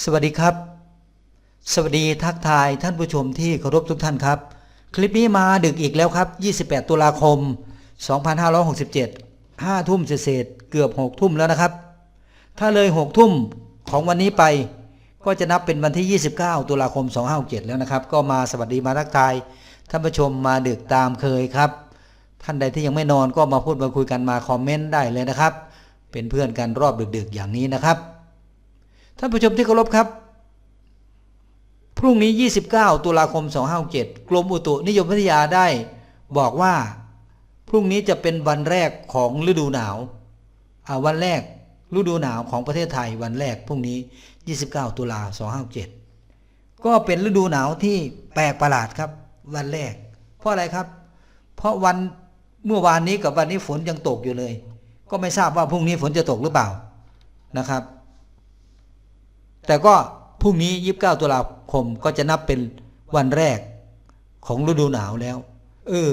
สวัสดีครับ สวัสดีทักทายท่านผู้ชมที่เคารพทุกท่านครับ คลิปนี้มาดึกอีกแล้วครับ 28 ตุลาคม 2567 5 ทุ่มเศษเกือบ 6 ทุ่มแล้วนะครับ ถ้าเลย 6 ทุ่มของวันนี้ไป ก็จะนับเป็นวันที่ 29 ตุลาคม 2567 แล้วนะครับ ก็มาสวัสดีมาทักทายท่านผู้ชมมาดึกตามเคยครับ ท่านใดที่ยังไม่นอนก็มาพูดมาคุยกันมาคอมเมนต์ได้เลยนะครับ เป็นเพื่อนกันรอบดึกๆอย่างนี้นะครับ ท่านผู้ชมที่เคารพครับ พรุ่งนี้ 29 ตุลาคม 2567 กรมอุตุนิยมวิทยาได้บอกว่า พรุ่งนี้จะเป็นวันแรกของฤดูหนาวอ่าวันแรกฤดูหนาวของประเทศไทยวันแรกพรุ่งนี้ 29 ตุลา2567 ก็เป็นฤดูหนาวที่แปลกประหลาดครับ วันแรก เพราะอะไรครับ เพราะวันเมื่อวานนี้กับวันนี้ฝนยังตกอยู่เลย ก็ไม่ทราบว่าพรุ่งนี้ฝนจะตกหรือเปล่านะครับ แต่ก็พรุ่งนี้29ตุลาคมก็จะนับเป็นวันแรกของฤดูหนาวแล้ว เออ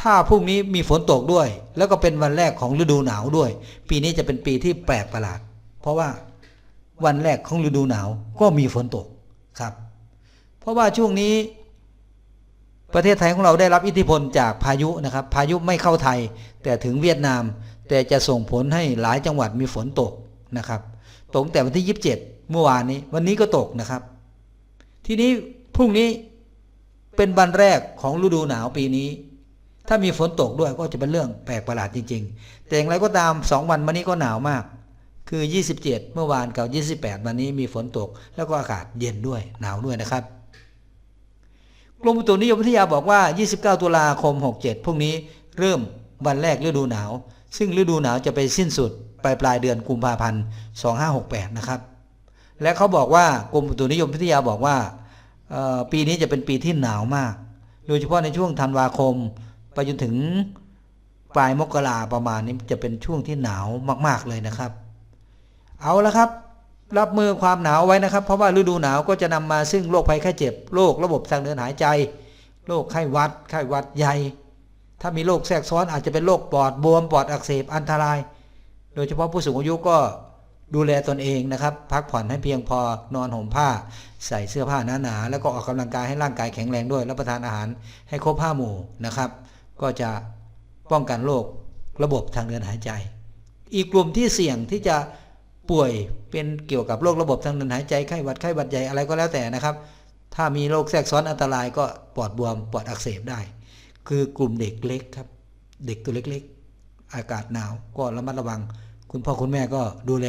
ถ้าพรุ่งนี้มีฝนตกด้วย แล้วก็เป็นวันแรกของฤดูหนาวด้วย ปีนี้จะเป็นปีที่แปลกประหลาด เพราะว่าวันแรกของฤดูหนาวก็มีฝนตกครับ เพราะว่าช่วงนี้ ประเทศไทยของเราได้รับอิทธิพลจากพายุนะครับ พายุไม่เข้าไทย แต่ถึงเวียดนาม แต่จะส่งผลให้หลายจังหวัดมีฝนตกนะครับ ตกแต่วันที่27เมื่อวานนี้ วันนี้ก็ตกนะครับ ทีนี้พรุ่งนี้เป็นวันแรกของฤดูหนาวปีนี้ ถ้ามีฝนตกด้วยก็จะเป็นเรื่องแปลกประหลาดจริง ๆ แต่อย่างไรก็ตาม2วันมานี้ก็หนาวมาก คือ 27 เมื่อวานกับ 28 วันนี้มีฝนตก แล้วก็อากาศเย็นด้วยหนาวด้วยนะครับกรมอุตุนิยมวิทยาบอกว่า 29 ตุลาคม 67 พรุ่งนี้เริ่มวันแรกฤดูหนาว ซึ่งฤดูหนาวจะไปสิ้นสุด ปลายปลายเดือนกุมภาพันธ์ 2568 นะครับ และเขาบอกว่ากรมอุตุนิยมวิทยาบอกว่าปีนี้จะเป็นปีที่หนาวมาก โดยเฉพาะในช่วงธันวาคม ไปจนถึงปลายมกราประมาณนี้จะเป็นช่วงที่หนาวมาก ๆเลยนะครับ เอาละครับ รับมือความหนาวไว้นะครับ เพราะว่าฤดูหนาวก็จะนำมาซึ่งโรคภัยไข้เจ็บโรคระบบทางเดินหายใจโรคไข้หวัดไข้หวัดใหญ่ ถ้ามีโรคแทรกซ้อนอาจจะเป็นโรคปอดบวมปอดอักเสบอันตราย โดยเฉพาะผู้สูงอายุก็ดูแลตนเองนะครับ พักผ่อนให้เพียงพอนอนห่มผ้า ใส่เสื้อผ้าหนาๆแล้วก็ออกกำลังกายให้ร่างกายแข็งแรงด้วยรับประทานอาหารให้ครบห้าหมู่นะครับ ก็จะป้องกันโรคระบบทางเดินหายใจ อีกกลุ่มที่เสี่ยงที่จะป่วยเป็นเกี่ยวกับโรคระบบทางเดินหายใจไข้หวัดไข้หวัดใหญ่อะไรก็แล้วแต่นะครับ ถ้ามีโรคแทรกซ้อนอันตรายก็ปอดบวมปอดอักเสบได้ คือกลุ่มเด็กเล็กครับ เด็กตัวเล็ก อากาศหนาวก็ระมัดระวัง คุณพ่อคุณแม่ก็ดูแล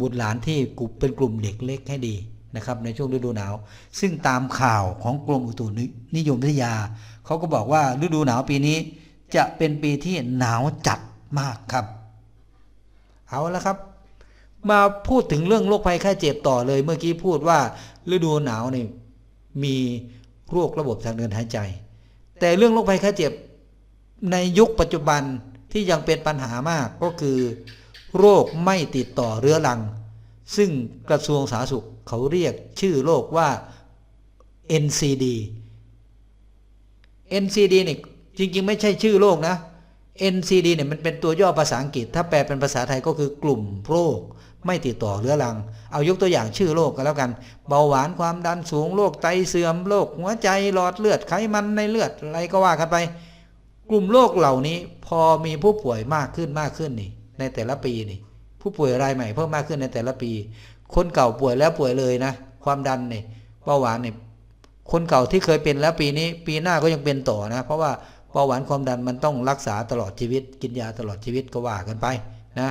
บุตรหลานที่กลุ่มเป็นกลุ่มเด็กเล็กให้ดีนะครับในช่วงฤดูหนาว ซึ่งตามข่าวของกรมอุตุนิยมวิทยาเขาก็บอกว่าฤดูหนาวปีนี้ จะเป็นปีที่หนาวจัดมากครับ เอาละครับ มาพูดถึงเรื่องโรคภัยไข้เจ็บต่อเลย เมื่อกี้พูดว่าฤดูหนาวนี่มีโรคระบบทางเดินหายใจ แต่เรื่องโรคภัยไข้เจ็บในยุคปัจจุบัน ที่ยังเป็นปัญหามากก็คือ โรคไม่ติดต่อเรื้อรัง ซึ่งกระทรวงสาธารณสุขเขาเรียกชื่อโรคว่า NCD NCD เนี่ยจริง ๆ ไม่ใช่ชื่อโรคนะ NCD เนี่ยมันเป็นตัวย่อภาษาอังกฤษ ถ้าแปลเป็นภาษาไทยก็คือกลุ่มโรคไม่ติดต่อเรื้อรัง เอายกตัวอย่างชื่อโรคกันแล้วกัน เบาหวานความดันสูงโรคไตเสื่อมโรคหัวใจหลอดเลือดไขมันในเลือดอะไรก็ว่ากันไป กลุ่มโรคเหล่านี้พอมีผู้ป่วยมากขึ้นมากขึ้นนี่ ในแต่ละปีนี่ ผู้ป่วยรายใหม่เพิ่มมากขึ้นในแต่ละปี คนเก่าป่วยแล้วป่วยเลยนะ ความดันนี่เบาหวานนี่คนเก่าที่เคยเป็นแล้วปีนี้ ปีหน้าก็ยังเป็นต่อนะ เพราะว่าเบาหวานความดันมันต้องรักษาตลอดชีวิต กินยาตลอดชีวิตก็ว่ากันไปนะ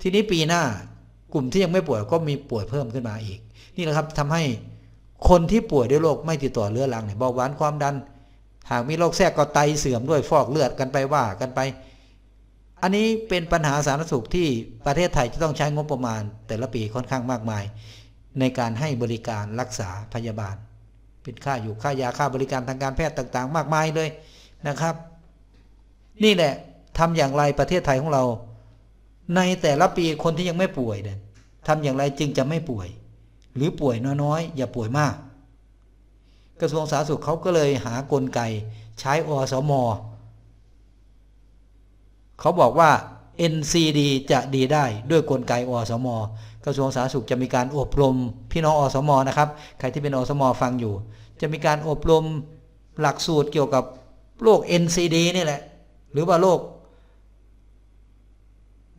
ทีนี้ปีหน้ากลุ่มที่ยังไม่ป่วยก็มีป่วยเพิ่มขึ้นมาอีก นี่แหละครับทำให้คนที่ป่วยด้วยโรคไม่ติดต่อเรื้อรังเนี่ยเบาหวานความดัน หากมีโรคแทรกก็ไตเสื่อมด้วยฟอกเลือดกันไปว่ากันไป อันนี้เป็นปัญหาสาธารณสุขที่ประเทศไทยจะต้องใช้งบประมาณ แต่ละปีค่อนข้างมากมาย ในการให้บริการรักษาพยาบาล เป็นค่าอยู่ค่ายาค่าบริการทางการแพทย์ต่าง ๆ มากมายเลยนะครับ นี่แหละทำอย่างไรประเทศไทยของเรา ในแต่ละปีคนที่ยังไม่ป่วยเนี่ยทำอย่างไรจึงจะไม่ป่วย หรือป่วยน้อยๆอย่าป่วยมาก กระทรวงสาธารณสุขเขาก็เลยหากลไกใช้อสมเขาบอกว่า NCD จะดีได้ด้วยกลไกอสม กระทรวงสาธารณสุขจะมีการอบรมพี่น้องอสมนะครับ ใครที่เป็นอสมฟังอยู่ จะมีการอบรมหลักสูตรเกี่ยวกับโรค NCD นี่แหละ หรือว่าโรค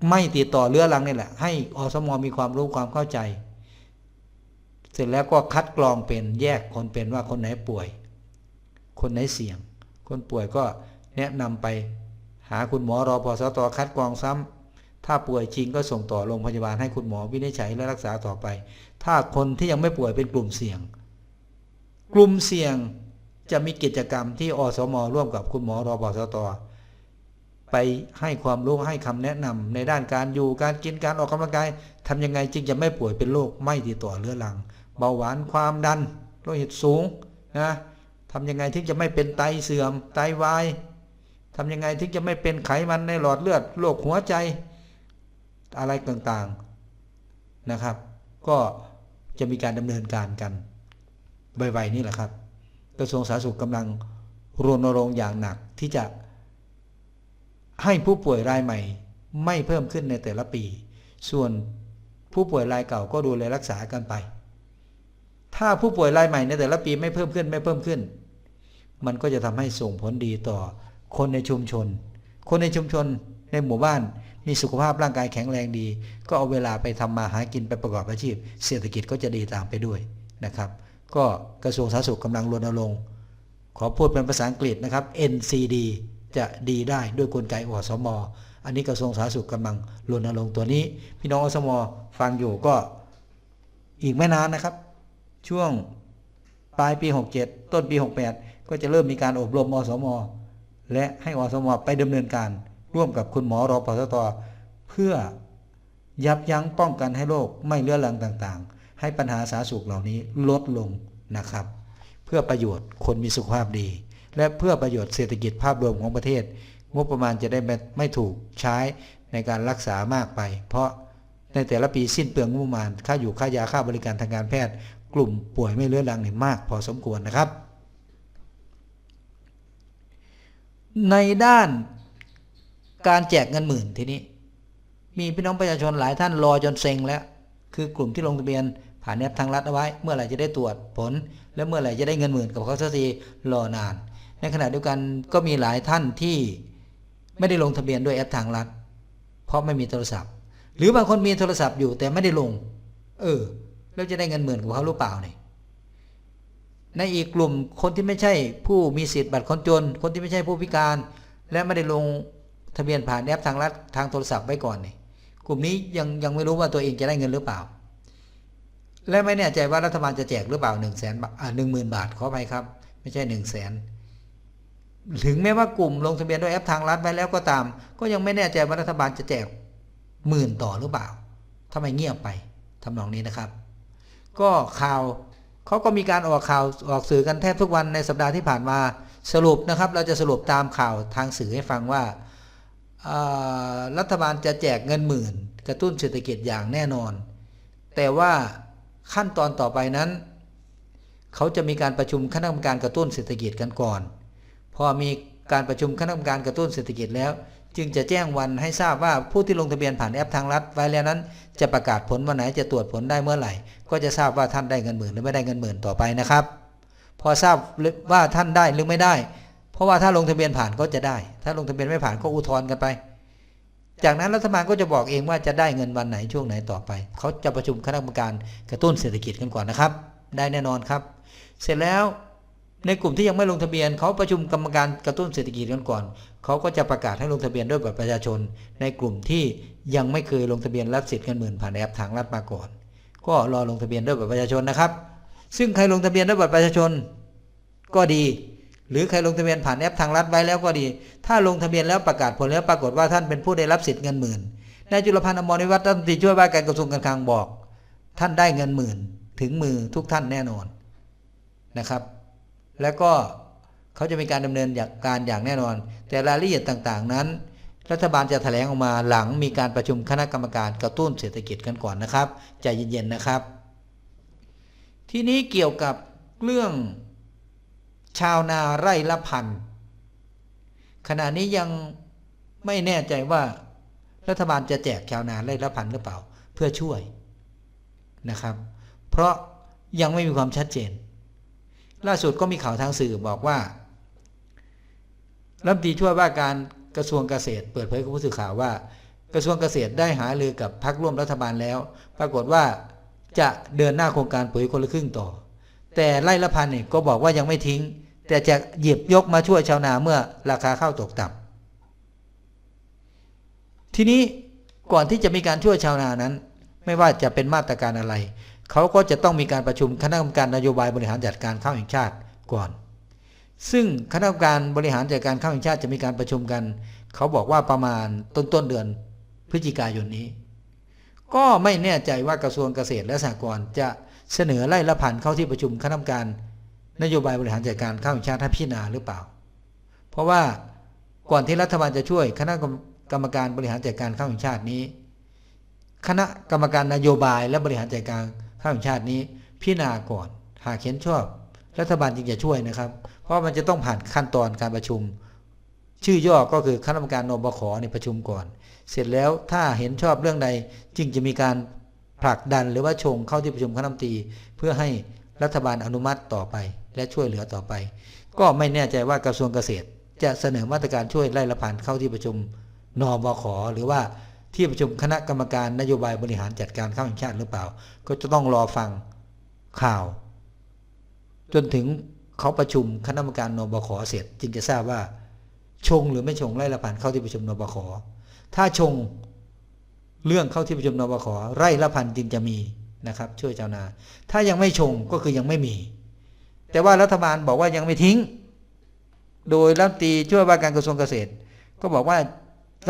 ไม่ติดต่อเรื้อรังนี่แหละ ให้อสมมีความรู้ความเข้าใจ เสร็จแล้วก็คัดกรองเป็นแยกคนเป็นว่าคนไหนป่วย คนไหนเสี่ยง คนป่วยก็แนะนำไป หาคุณหมอรอพอสตคัดกรองซ้ำถ้าป่วยจริงก็ส่งต่อโรงพยาบาลให้คุณหมอวินิจฉัยและรักษาต่อไป ถ้าคนที่ยังไม่ป่วยเป็นกลุ่มเสี่ยง กลุ่มเสี่ยงจะมีกิจกรรมที่อสม ร่วมกับคุณหมอรอพอสตไปให้ความรู้ให้คำแนะนำในด้านการอยู่การกินการออกกำลังกายทำยังไงจึงจะไม่ป่วยเป็นโรคไม่ติดต่อเรื้อรัง เบาหวานความดันโลหิตสูงนะทำยังไงถึงจะไม่เป็นไตเสื่อมไตวายทำยังไงถึงจะไม่เป็นไขมันในหลอดเลือดโรคหัวใจอะไรต่างๆนะครับ ก็จะมีการดำเนินการกันไวๆนี่แหละครับ กระทรวงสาธารณสุขกำลังรณรงค์อย่างหนักที่จะ ให้ผู้ป่วยรายใหม่ ไม่เพิ่มขึ้นในแต่ละปี ส่วนผู้ป่วยรายเก่าก็ดูแลรักษากันไป ถ้าผู้ป่วยรายใหม่ในแต่ละปีไม่เพิ่มขึ้นไม่เพิ่มขึ้น มันก็จะทำให้ส่งผลดีต่อคนในชุมชน คนในชุมชนในหมู่บ้านมีสุขภาพร่างกายแข็งแรงดี ก็เอาเวลาไปทำมาหากินไปประกอบอาชีพ เศรษฐกิจก็จะดีตามไปด้วยนะครับ ก็กระทรวงสาธารณสุขกำลังรณรงค์ขอพูดเป็นภาษาอังกฤษนะครับ NCD จะดีได้ด้วยกลไกอสมอันนี้กระทรวงสาธารณสุขกำลังรณรงค์ตัวนี้ พี่น้องอสมฟังอยู่ก็อีกไม่นานนะครับ ช่วงปลายปี 67 ต้นปี 68 ก็จะเริ่มมีการอบรมอสม และให้อสม ไปดำเนินการ ร่วมกับคุณหมอรอปสตเพื่อยับยั้งป้องกันให้โรคไม่เรื้อรังต่างๆ ให้ปัญหาสาธารณสุขเหล่านี้ลดลงนะครับ เพื่อประโยชน์คนมีสุขภาพดี และเพื่อประโยชน์เศรษฐกิจภาพรวมของประเทศ งบประมาณจะได้ไม่ถูกใช้ในการรักษามากไป เพราะในแต่ละปีสิ้นเปลืองงบประมาณ ค่าอยู่ค่ายาค่าบริการทางการแพทย์ กลุ่มป่วยไม่เรื้อรังนี่มากพอสมควรนะครับ ในด้านการแจกเงินหมื่นทีนี้ มีพี่น้องประชาชนหลายท่านรอจนเซ็งแล้ว คือกลุ่มที่ลงทะเบียนผ่านแอปทางรัฐเอาไว้ เมื่อไหร่จะได้ตรวจผล และเมื่อไหร่จะได้เงินหมื่นกับเขาสักทีรอนาน ในขณะเดียวกันก็มีหลายท่านที่ไม่ได้ลงทะเบียนด้วยแอปทางรัฐ เพราะไม่มีโทรศัพท์ หรือบางคนมีโทรศัพท์อยู่แต่ไม่ได้ลง เออ แล้วจะได้เงินหมื่นกับเขาหรือเปล่าเนี่ยในอีกกลุ่มคนที่ไม่ใช่ผู้มีสิทธิ์บัตรคนจน คนที่ไม่ใช่ผู้พิการ และไม่ได้ลงทะเบียนผ่านแอปทางรัฐทางโทรศัพท์ไว้ก่อนเนี่ยกลุ่มนี้ยังยังไม่รู้ว่าตัวเองจะได้เงินหรือเปล่า และไม่แน่ใจว่ารัฐบาลจะแจกหรือเปล่าหนึ่งแสนบาทหนึ่งหมื่นบาทขอไปครับ ไม่ใช่หนึ่งแสนถึงแม้ว่ากลุ่มลงทะเบียนด้วยแอปทางรัฐไว้แล้วก็ตาม ก็ยังไม่แน่ใจว่ารัฐบาลจะแจกหมื่นต่อหรือเปล่าทำไมเงียบไปทำนองนี้นะครับ ก็ข่าวเขาก็มีการออกข่าวออกสื่อกันแทบทุกวันในสัปดาห์ที่ผ่านมาสรุปนะครับ เราจะสรุปตามข่าวทางสื่อให้ฟังว่ารัฐบาลจะแจกเงินหมื่น กระตุ้นเศรษฐกิจอย่างแน่นอน แต่ว่าขั้นตอนต่อไปนั้น เขาจะมีการประชุมคณะกรรมการกระตุ้นเศรษฐกิจกันก่อน พอมีการประชุมคณะกรรมการกระตุ้นเศรษฐกิจแล้ว จึงจะแจ้งวันให้ทราบว่าผู้ที่ลงทะเบียนผ่านแอปทางรัฐไว้แล้วนั้น จะประกาศผลวันไหนจะตรวจผลได้เมื่อไหร่ ก็จะทราบว่าท่านได้เงินหมื่นหรือไม่ได้เงินหมื่นต่อไปนะครับ พอทราบว่าท่านได้หรือไม่ได้ เพราะว่าถ้าลงทะเบียนผ่านก็จะได้ ถ้าลงทะเบียนไม่ผ่านก็อุทธรณ์กันไป จากนั้นรัฐบาลก็จะบอกเองว่าจะได้เงินวันไหนช่วงไหนต่อไป เขาจะประชุมคณะกรรมการกระตุ้นเศรษฐกิจกันก่อนนะครับ ได้แน่นอนครับ เสร็จแล้ว ในกลุ่มที่ยังไม่ลงทะเบียนเขาประชุมกรรมการกระตุ้นเศรษฐกิจกันก่อนเขาก็จะประกาศให้ลงทะเบียนด้วยบัตรประชาชน ในกลุ่มที่ยังไม่เคยลงทะเบียนรับสิทธิ์เงินหมื่นผ่านแอปทางรัฐมาก่อน ก็รอลงทะเบียนด้วยบัตรประชาชนนะครับ ซึ่งใครลงทะเบียนด้วยบัตรประชาชน ก็ดี หรือใครลงทะเบียนผ่านแอปทางรัฐไว้แล้วก็ดี ถ้าลงทะเบียนแล้วประกาศผลแล้วปรากฏว่าท่านเป็นผู้ได้รับสิทธิ์เงินหมื่นนายจุลพันธ์อมรนิวัฒน์รัฐมนตรีช่วยว่าการกระทรวงการคลังบอก ท่านได้เงินหมื่น ถึงมือทุกท่านแน่นอนนะครับ แล้วก็เขาจะมีการดำเนินการอย่างแน่นอน แต่รายละเอียดต่างๆ นั้น รัฐบาลจะแถลงออกมาหลังมีการประชุมคณะกรรมการกระตุ้นเศรษฐกิจกันก่อนนะครับใจเย็นๆนะครับ ทีนี้เกี่ยวกับเรื่องชาวนาไร่ละพันขณะนี้ยังไม่แน่ใจว่ารัฐบาลจะแจกชาวนาไร่ละพันหรือเปล่า เพื่อช่วยนะครับ เพราะยังไม่มีความชัดเจน ล่าสุดก็มีข่าวทางสื่อบอกว่ารัฐมนตรีช่วยว่าการกระทรวงเกษตร เปิดเผยกับผู้สื่อข่าวว่า กระทรวงเกษตรได้หารือกับพรรคร่วมรัฐบาลแล้ว ปรากฏว่าจะเดินหน้าโครงการปุ๋ยคนละครึ่งต่อ แต่ไร่ละพันเนี่ยก็บอกว่ายังไม่ทิ้ง แต่จะหยิบยกมาช่วยชาวนาเมื่อราคาข้าวตกต่ำทีนี้ก่อนที่จะมีการช่วยชาวนานั้น ไม่ว่าจะเป็นมาตรการอะไร เขาก็จะต้องมีการประชุมคณะกรรมการนโยบายบริหารจัดการข้าวแห่งชาติก่อน ซึ่งคณะกรรมการบริหารจัดการข้าวแห่งชาติจะมีการประชุมกัน เขาบอกว่าประมาณต้นต้นเดือนพฤศจิกายนนี้ ก็ไม่แน่ใจว่ากระทรวงเกษตรและสหกรณ์จะเสนอไล่ละพันเข้าที่ประชุมคณะกรรมการนโยบายบริหารจัดการข้าวแห่งชาติให้พิจารณาหรือเปล่า เพราะว่าก่อนที่รัฐบาลจะช่วยคณะกรรมการบริหารจัดการข้าวแห่งชาตินี้ คณะกรรมการนโยบายและบริหารจัดการ ข้าวแห่งชาตินี้พิจารณาก่อน หากเห็นชอบ รัฐบาลจึงจะช่วยนะครับ เพราะมันจะต้องผ่านขั้นตอนการประชุม ชื่อย่อก็คือคณะกรรมการนบขในประชุมก่อน เสร็จแล้วถ้าเห็นชอบเรื่องใดจึงจะมีการผลักดันหรือว่าชงเข้าที่ประชุมคณะรัฐมนตรีเพื่อให้รัฐบาลอนุมัติต่อไป และช่วยเหลือต่อไป ก็ไม่แน่ใจว่ากระทรวงเกษตร จะเสนอมาตรการช่วยไล่ละพันเข้าที่ประชุมนบขหรือว่า ที่ประชุมคณะกรรมการนโยบายบริหารจัดการข้าวแห่งชาติหรือเปล่า ก็จะต้องรอฟังข่าว จนถึงเขาประชุมคณะกรรมการนบขเสร็จ จึงจะทราบว่า ชงหรือไม่ชงไล่ละพันเข้าที่ประชุมนบขถ้าชงเรื่องเข้าที่ประชุมนบขไร่ละพันจึงจะมีนะครับ ช่วยชาวนา ถ้ายังไม่ชงก็คือยังไม่มี แต่ว่ารัฐบาลบอกว่ายังไม่ทิ้ง โดยรัฐมนตรีช่วยว่าการกระทรวงเกษตร ก็บอกว่า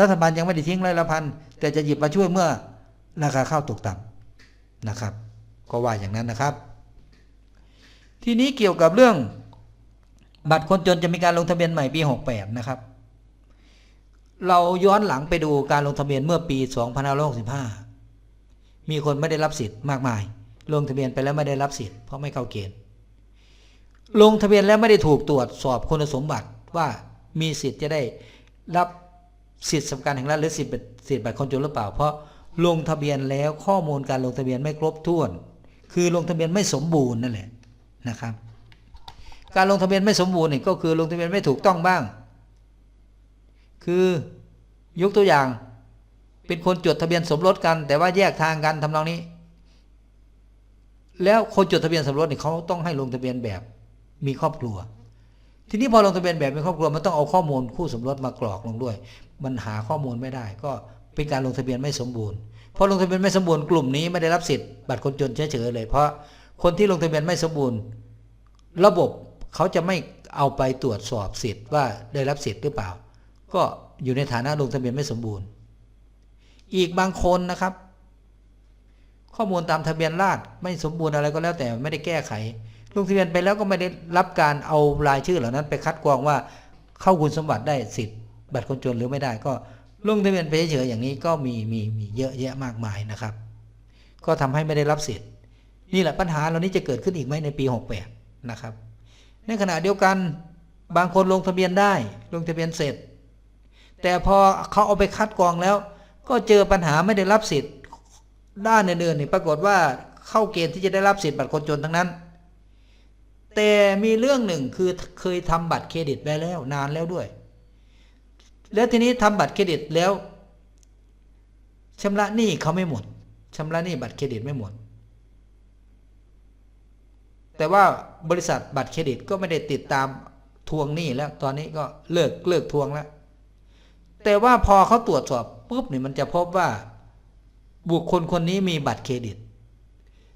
รัฐบาลยังไม่ได้ทิ้งไร่ละพันแต่จะหยิบมาช่วยเมื่อราคาข้าวตกต่ำนะครับ ก็ว่าอย่างนั้นนะครับ ทีนี้เกี่ยวกับเรื่อง บัตรคนจนจะมีการลงทะเบียนใหม่ปี 68 นะครับ เราย้อนหลังไปดูการลงทะเบียนเมื่อปี2565 มีคนไม่ได้รับสิทธิ์มากมาย ลงทะเบียนไปแล้วไม่ได้รับสิทธิ์เพราะไม่เข้าเกณฑ์ลงทะเบียนแล้วไม่ได้ถูกตรวจสอบคุณสมบัติว่ามีสิทธิ์จะได้รับ สิทธิสำคัญแห่งรัฐหรือสิทธิ์สิทธิบัตรคนจนหรือเปล่า เพราะลงทะเบียนแล้วข้อมูลการลงทะเบียนไม่ครบถ้วน คือลงทะเบียนไม่สมบูรณ์นั่นแหละนะครับ การลงทะเบียนไม่สมบูรณ์นี่ก็คือลงทะเบียนไม่ถูกต้องบ้าง คือยกตัวอย่าง เป็นคนจดทะเบียนสมรสกัน แต่ว่าแยกทางกันทำนองนี้ แล้วคนจดทะเบียนสมรสนี่เขาต้องให้ลงทะเบียนแบบมีครอบครัวทีนี้พอลงทะเบียนแบบมีครอบครัวมันต้องเอาข้อมูลคู่สมรสมากรอกลงด้วย มันหาข้อมูลไม่ได้ ก็เป็นการลงทะเบียนไม่สมบูรณ์พอลงทะเบียนไม่สมบูรณ์กลุ่มนี้ไม่ได้รับสิทธิ์บัตรคนจนเฉยๆเลย เพราะคนที่ลงทะเบียนไม่สมบูรณ์ ระบบเขาจะไม่เอาไปตรวจสอบสิทธิ์ว่าได้รับสิทธิ์หรือเปล่า ก็อยู่ในฐานะลงทะเบียนไม่สมบูรณ์ อีกบางคนนะครับ ข้อมูลตามทะเบียนราษฎรไม่สมบูรณ์อะไรก็แล้วแต่ไม่ได้แก้ไขลงทะเบียนไปแล้วก็ไม่ได้รับการเอารายชื่อเหล่านั้นไปคัดกรองว่าเข้าคุณสมบัติได้สิทธิ์ บัตรคนจนหรือไม่ได้ก็ลงทะเบียนไปเฉยๆอย่างนี้ก็มีมีมีเยอะแยะมากมายนะครับ ก็ทำให้ไม่ได้รับสิทธิ์ นี่แหละปัญหาเหล่านี้จะเกิดขึ้นอีกไหมในปี 68 นะครับ ในขณะเดียวกันบางคนลงทะเบียนได้ ลงทะเบียนเสร็จ แต่พอเขาเอาไปคัดกรองแล้ว ก็เจอปัญหาไม่ได้รับสิทธิ์ ด้านอื่นๆนี่ปรากฏว่าเข้าเกณฑ์ที่จะได้รับสิทธิ์บัตรคนจนทั้งนั้น แต่มีเรื่องหนึ่งคือเคยทำบัตรเครดิตไปแล้วนานแล้วด้วย แล้วทีนี้ทำบัตรเครดิตแล้วชำระหนี้เขาไม่หมดชำระหนี้บัตรเครดิตไม่หมด แต่ว่าบริษัทบัตรเครดิตก็ไม่ได้ติดตามทวงหนี้แล้ว ตอนนี้ก็เลิกเลิกทวงแล้ว แต่ว่าพอเขาตรวจสอบปุ๊บเนี่ยมันจะพบว่า บุคคลคนนี้มีบัตรเครดิต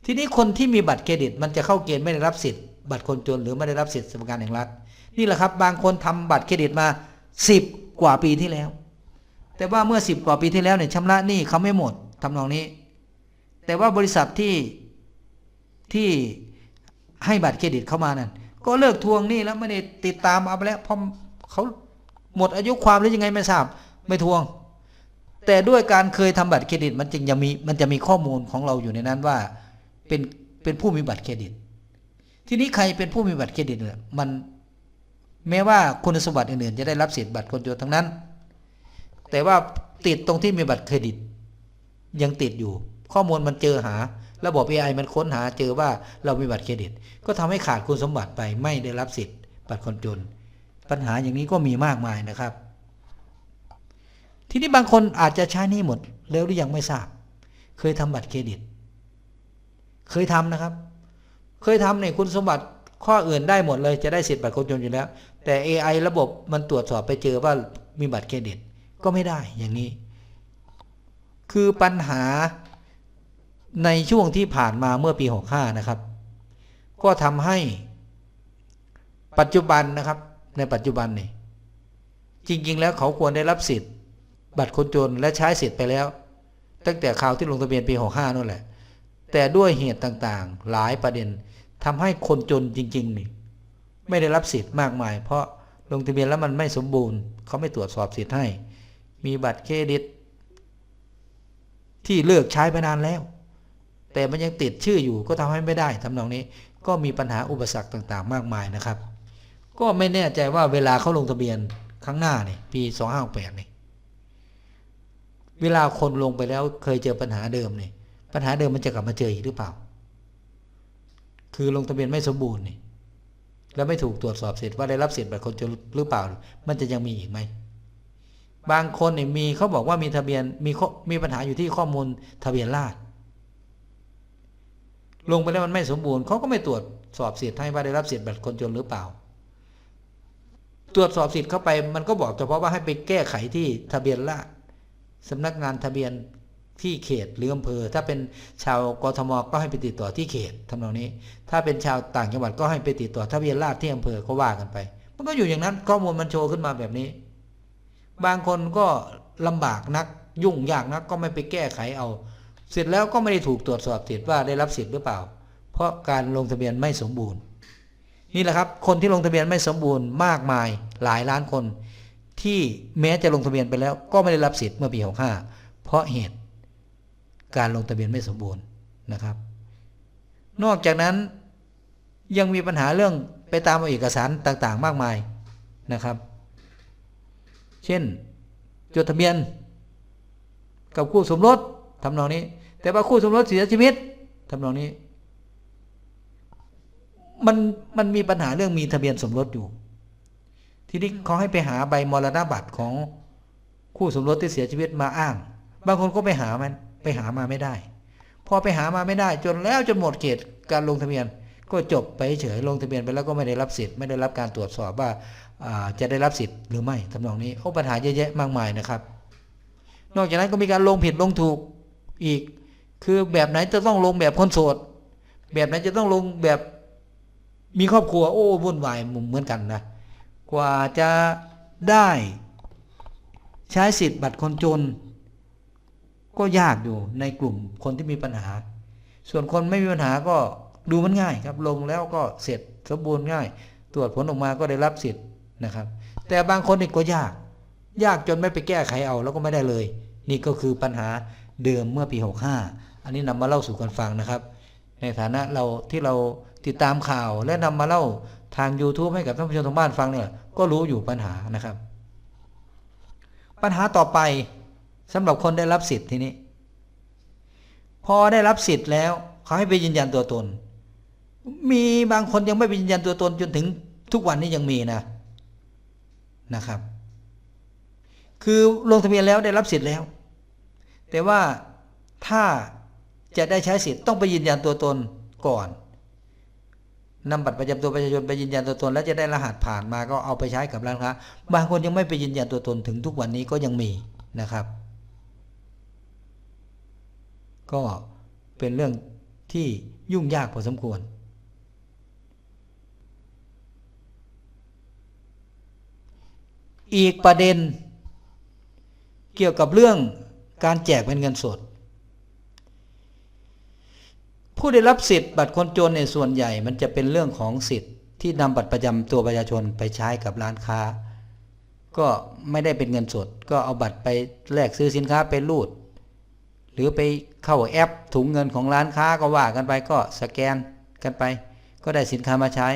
ทีนี้คนที่มีบัตรเครดิต มันจะเข้าเกณฑ์ไม่ได้รับสิทธิ์บัตรคนจนหรือไม่ได้รับสิทธิสวัสดิการแห่งรัฐนี่แหละครับ บางคนทำบัตรเครดิตมา สิบกว่าปีที่แล้ว แต่ว่าเมื่อสิบกว่าปีที่แล้วเนี่ยชำระหนี้เขาไม่หมดทำนองนี้ แต่ว่าบริษัทที่ที่ให้บัตรเครดิตเข้ามานั่นก็เลิกทวงหนี้แล้วไม่ได้ติดตามเอาไปแล้วเพราะเขาหมดอายุความหรือยังไงไม่ทราบไม่ทวง แต่ด้วยการเคยทำบัตรเครดิต มันจึงจะมีมันจะมีข้อมูลของเราอยู่ในนั้นว่าเป็นเป็นผู้มีบัตรเครดิต ทีนี้ใครเป็นผู้มีบัตรเครดิตเนี่ยมัน แม้ว่าคุณสมบัติอื่นๆ จะได้รับสิทธิ์บัตรคนจนทั้งนั้น แต่ว่าติดตรงที่มีบัตรเครดิต ยังติดอยู่ ข้อมูลมันเจอหา ระบบ AI มันค้นหาเจอว่าเรามีบัตรเครดิต ก็ทำให้ขาดคุณสมบัติไปไม่ได้รับสิทธิ์บัตรคนจน ปัญหาอย่างนี้ก็มีมากมายนะครับ ทีนี้บางคนอาจจะใช้นี่หมด แล้วหรือยังไม่ทราบ เคยทำบัตรเครดิต เคยทำนะครับ เคยทำเนี่ยคุณสมบัติ ข้ออื่นได้หมดเลยจะได้สิทธิ์บัตรคนจนอยู่แล้ว แต่ AI ระบบมันตรวจสอบไปเจอว่ามีบัตรเครดิตก็ไม่ได้อย่างนี้ คือปัญหาในช่วงที่ผ่านมาเมื่อปี 65 นะครับ ก็ทำให้ปัจจุบันนะครับ ในปัจจุบันนี่จริง ๆ แล้วเขาควรได้รับสิทธิ์ บัตรคนจนและใช้สิทธิ์ไปแล้ว ตั้งแต่ข่าวที่ลงทะเบียนปี 65 นั่นแหละ แต่ด้วยเหตุต่างๆ หลายประเด็น ทำให้คนจนจริง ๆ นี่ ไม่ได้รับสิทธิ์มากมาย เพราะลงทะเบียนแล้วมันไม่สมบูรณ์ เขาไม่ตรวจสอบสิทธิ์ให้ มีบัตรเครดิต ที่เลิกใช้ไปนานแล้ว แต่มันยังติดชื่ออยู่ก็ทำให้ไม่ได้ทำนองนี้ก็มีปัญหาอุปสรรคต่าง ๆ มากมายนะครับ ก็ไม่แน่ใจว่าเวลาเขาลงทะเบียนครั้งหน้านี่ปี2568นี่เวลาคนลงไปแล้วเคยเจอปัญหาเดิมนี่ปัญหาเดิมมันจะกลับมาเจออีกหรือเปล่า คือลงทะเบียนไม่สมบูรณ์นี่แล้วไม่ถูกตรวจสอบสิทธิ์ว่าได้รับสิทธิ์บัตรคนจนหรือเปล่า มันจะยังมีอีกไหมบางคนเนี่ยมีเขาบอกว่ามีทะเบียนมีมีปัญหาอยู่ที่ข้อมูลทะเบียนราษฎรลงไปแล้วมันไม่สมบูรณ์เขาก็ไม่ตรวจสอบสิทธิ์ให้ว่าได้รับสิทธิ์บัตรคนจนหรือเปล่า ตรวจสอบสิทธิ์เข้าไปมันก็บอกเฉพาะว่าให้ไปแก้ไขที่ทะเบียนราษฎรสำนักงานทะเบียน ที่เขตหรืออำเภอ ถ้าเป็นชาวกทมก็ให้ไปติดต่อที่เขตทำนองนี้ ถ้าเป็นชาวต่างจังหวัดก็ให้ไปติดต่อทะเบียนราษฎรที่อำเภอก็ว่ากันไป มันก็อยู่อย่างนั้นข้อมูลมันโชว์ขึ้นมาแบบนี้ บางคนก็ลำบากนักยุ่งยากนักก็ไม่ไปแก้ไขเอา เสร็จแล้วก็ไม่ได้ถูกตรวจสอบสิทธิ์ว่าได้รับสิทธิ์หรือเปล่า เพราะการลงทะเบียนไม่สมบูรณ์ นี่แหละครับ คนที่ลงทะเบียนไม่สมบูรณ์มากมายหลายล้านคน ที่แม้จะลงทะเบียนไปแล้วก็ไม่ได้รับสิทธิ์เมื่อปี65เพราะเหตุ การลงทะเบียนไม่สมบูรณ์นะครับ นอกจากนั้นยังมีปัญหาเรื่องไปตามเอาเอกสารต่างๆ มากมายนะครับ เช่น จดทะเบียน กับคู่สมรสทำนองนี้ แต่ว่าคู่สมรสเสียชีวิตทำนองนี้ มันมันมีปัญหาเรื่องมีทะเบียนสมรสอยู่ ทีนี้เขาให้ไปหาใบมรณบัตรของคู่สมรสที่เสียชีวิตมาอ้าง บางคนก็ไปหามัน ไปหามาไม่ได้ พอไปหามาไม่ได้ จนแล้วจนหมดเขตการลงทะเบียน ก็จบไปเฉยลงทะเบียนไปแล้วก็ไม่ได้รับสิทธิ์ไม่ได้รับการตรวจสอบว่าจะได้รับสิทธิ์หรือไม่ทำนองนี้โอ้ปัญหาเยอะแยะมากมายนะครับ นอกจากนั้นก็มีการลงผิดลงถูกอีก คือแบบไหนจะต้องลงแบบคนโสด แบบไหนจะต้องลงแบบมีครอบครัวโอ้วุ่นวายเหมือนกันนะกว่าจะได้ใช้สิทธิ์บัตรคนจน ก็ยากอยู่ในกลุ่มคนที่มีปัญหา ส่วนคนไม่มีปัญหาก็ดูมันง่ายครับ ลงแล้วก็เสร็จสมบูรณ์ง่าย ตรวจผลออกมาก็ได้รับสิทธิ์นะครับ แต่บางคนนี่ก็ยาก ยากจนไม่ไปแก้ไขเอาแล้วก็ไม่ได้เลย นี่ก็คือปัญหาเดิมเมื่อปี 65 อันนี้นำมาเล่าสู่กันฟังนะครับ ในฐานะเราที่เราติดตามข่าวและนำมาเล่าทาง YouTube ให้กับท่านผู้ชมทางบ้านฟังเนี่ยก็รู้อยู่ปัญหานะครับ ปัญหาต่อไป สำหรับคนได้รับสิทธิ์ทีนี้ พอได้รับสิทธิ์แล้วเขาให้ไปยืนยันตัวตน มีบางคนยังไม่ไปยืนยันตัวตนจนถึงทุกวันนี้ยังมีนะนะครับ คือลงทะเบียนแล้วได้รับสิทธิ์แล้ว แต่ว่าถ้าจะได้ใช้สิทธิ์ต้องไปยืนยันตัวตนก่อนนำบัตรประจำตัวประชาชนไปยืนยันตัวตน แล้วจะได้รหัสผ่านมาก็เอาไปใช้กับร้านค้าบางคนยังไม่ไปยืนยันตัวตนถึงทุกวันนี้ก็ยังมีนะครับ ก็เป็นเรื่องที่ยุ่งยากพอสมควร อีกประเด็น เกี่ยวกับเรื่องการแจกเป็นเงินสด ผู้ได้รับสิทธิ์บัตรคนจนในส่วนใหญ่มันจะเป็นเรื่องของสิทธิ์ที่นำบัตรประจำตัวประชาชนไปใช้กับร้านค้า ก็ไม่ได้เป็นเงินสด ก็เอาบัตรไปแลกซื้อสินค้าไปรูด หรือไปเข้าแอปถุงเงินของร้านค้าก็ว่ากันไปก็สแกนกันไป ก็ได้สินค้ามาใช้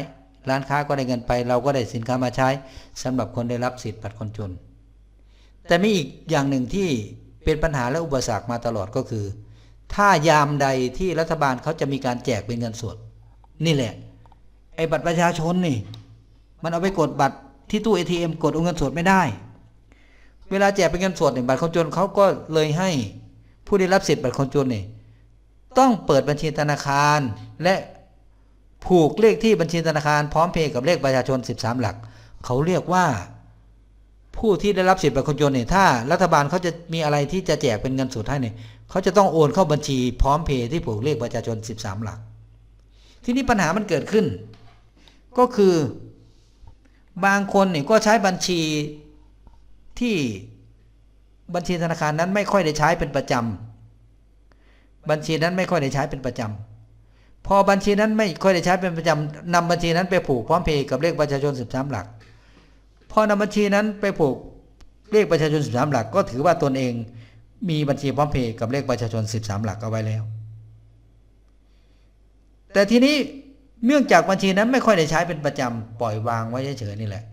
ร้านค้าก็ได้เงินไป เราก็ได้สินค้ามาใช้สำหรับคนได้รับสิทธิ์บัตรคนจน แต่มีอีกอย่างหนึ่งที่เป็นปัญหาและอุปสรรคมาตลอดก็คือ ถ้ายามใดที่รัฐบาลเขาจะมีการแจกเป็นเงินสด นี่แหละ ไอ้บัตรประชาชนนี่ มันเอาไปกดบัตรที่ตู้ ATM กดเอาเงินสดไม่ได้ เวลาแจกเป็นเงินสดเนี่ยบัตรคนจนเขาก็เลยให้ ผู้ได้รับสิทธิ์บัตรคนจนนี่ต้องเปิดบัญชีธนาคาร และผูกเลขที่บัญชีธนาคารพร้อมเพย์กับเลขประชาชน 13 หลัก เขาเรียกว่าผู้ที่ได้รับสิทธิ์บัตรคนจนเนี่ยถ้ารัฐบาลเขาจะมีอะไรที่จะแจกเป็นเงินสดให้เนี่ยเขาจะต้องโอนเข้าบัญชีพร้อมเพย์ที่ผูกเลขประชาชน 13 หลัก ที่นี้ปัญหามันเกิดขึ้น ก็คือบางคนเนี่ยก็ใช้บัญชีที่ บัญชีธนาคารนั้นไม่ค่อยได้ใช้เป็นประจำบัญชีนั้นไม่ค่อยได้ใช้เป็นประจำพอบัญชีนั้นไม่ค่อยได้ใช้เป็นประจำนำบัญชีนั้นไปผูกพร้อมเพย์กับเลขประชาชน13หลัก พอนำบัญชีนั้นไปผูกเลขประชาชน13หลัก ก็ถือว่าตนเองมีบัญชีพร้อมเพย์กับเลขประชาชน13หลักเอาไว้แล้ว แต่ทีนี้เนื่องจากบัญชีนั้นไม่ค่อยได้ใช้เป็นประจำปล่อยวางไว้เฉยๆนี่แหละ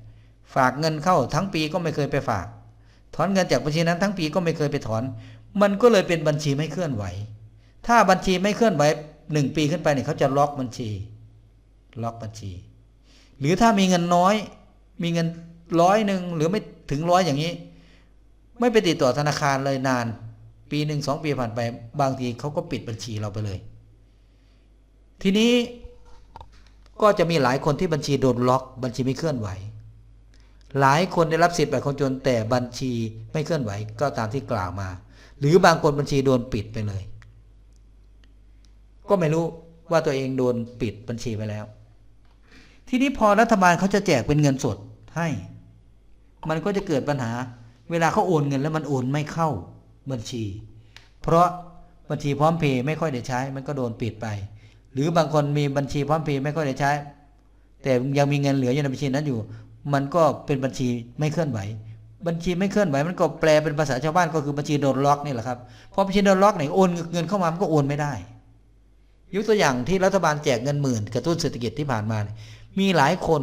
ฝากเงินเข้าทั้งปีก็ไม่เคยไปฝาก ถอนเงินจากบัญชีนั้นทั้งปีก็ไม่เคยไปถอน มันก็เลยเป็นบัญชีไม่เคลื่อนไหว ถ้าบัญชีไม่เคลื่อนไหวหนึ่งปีขึ้นไปเนี่ยเขาจะล็อกบัญชี ล็อกบัญชี หรือถ้ามีเงินน้อย มีเงินร้อยหนึ่งหรือไม่ถึงร้อยอย่างนี้ ไม่ไปติดต่อธนาคารเลยนาน ปีหนึ่งสองปีผ่านไป บางทีเขาก็ปิดบัญชีเราไปเลย ทีนี้ก็จะมีหลายคนที่บัญชีโดนล็อก บัญชีไม่เคลื่อนไหว หลายคนได้รับสิทธิ์บัตรคนจนแต่บัญชีไม่เคลื่อนไหวก็ตามที่กล่าวมา หรือบางคนบัญชีโดนปิดไปเลย ก็ไม่รู้ว่าตัวเองโดนปิดบัญชีไปแล้ว ทีนี้พอรัฐบาลเขาจะแจกเป็นเงินสดให้ มันก็จะเกิดปัญหา เวลาเขาโอนเงินแล้วมันโอนไม่เข้าบัญชี เพราะบัญชีพร้อมเพย์ไม่ค่อยได้ใช้ มันก็โดนปิดไป หรือบางคนมีบัญชีพร้อมเพย์ไม่ค่อยได้ใช้ แต่ยังมีเงินเหลืออยู่ในบัญชีนั้นอยู่ มันก็เป็นบัญชีไม่เคลื่อนไหว บัญชีไม่เคลื่อนไหว มันก็แปลเป็นภาษาชาวบ้านก็คือบัญชีโดนล็อกนี่แหละครับพอบัญชีโดนล็อกเนี่ยโอนเงินเข้ามามันก็โอนไม่ได้ ยกตัวอย่างที่รัฐบาลแจกเงินหมื่นกระตุ้นเศรษฐกิจที่ผ่านมานมีหลายคน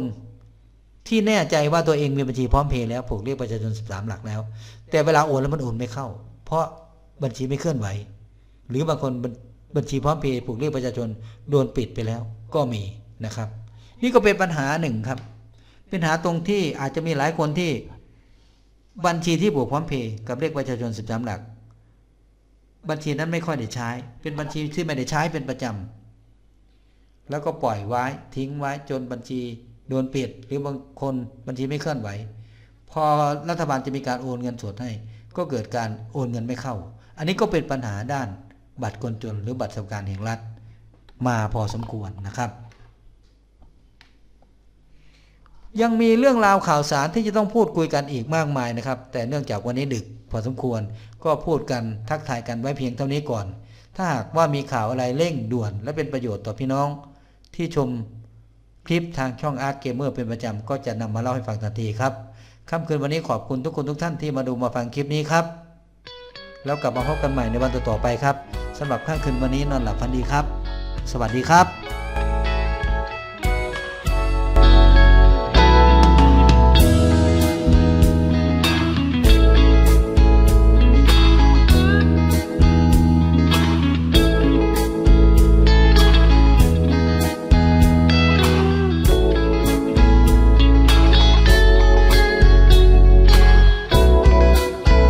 ที่แน่ใจว่าตัวเองมีบัญชีพร้อมเพย์แล้วผูกเรียกประชาชน 13 หลักแล้ว แต่เวลาโอนแล้วมันโอนไม่เข้า เพราะบัญชีไม่เคลื่อนไหว หรือบางคนบัญชีพร้อมเพย์ผูกเรียกประชาชนโดนปิดไปแล้ว ก็มีนะครับ นี่ก็เป็นปัญหาหนึ่งครับ ปัญหาตรงที่อาจจะมีหลายคนที่บัญชีที่ผูกพร้อมเพย์กับเลขประชาชน13หลัก บัญชีนั้นไม่ค่อยได้ใช้ เป็นบัญชีที่ไม่ได้ใช้เป็นประจำแล้วก็ปล่อยไว้ทิ้งไว้จนบัญชีโดนปิดหรือบางคนบัญชีไม่เคลื่อนไหว พอรัฐบาลจะมีการโอนเงินสดให้ ก็เกิดการโอนเงินไม่เข้า อันนี้ก็เป็นปัญหาด้านบัตรคนจนหรือบัตรสวัสดิการแห่งรัฐมาพอสมควรนะครับ ยังมีเรื่องราวข่าวสารที่จะต้องพูดคุยกันอีกมากมายนะครับ แต่เนื่องจากวันนี้ดึกพอสมควรก็พูดกันทักทายกันไว้เพียงเท่านี้ก่อน ถ้าหากว่ามีข่าวอะไรเร่งด่วน และเป็นประโยชน์ต่อพี่น้อง ที่ชมคลิปทางช่องอาร์ตเกมเมอร์เป็นประจำก็จะนำมาเล่าให้ฟังทันทีครับค่ำคืนวันนี้ขอบคุณทุกคนทุกท่านที่มาดูมาฟังคลิปนี้ครับ แล้วกลับมาพบกันใหม่ในวันต่อๆไปครับสำหรับค่ำคืนวันนี้นอนหลับฝันดีครับ สวัสดีครับ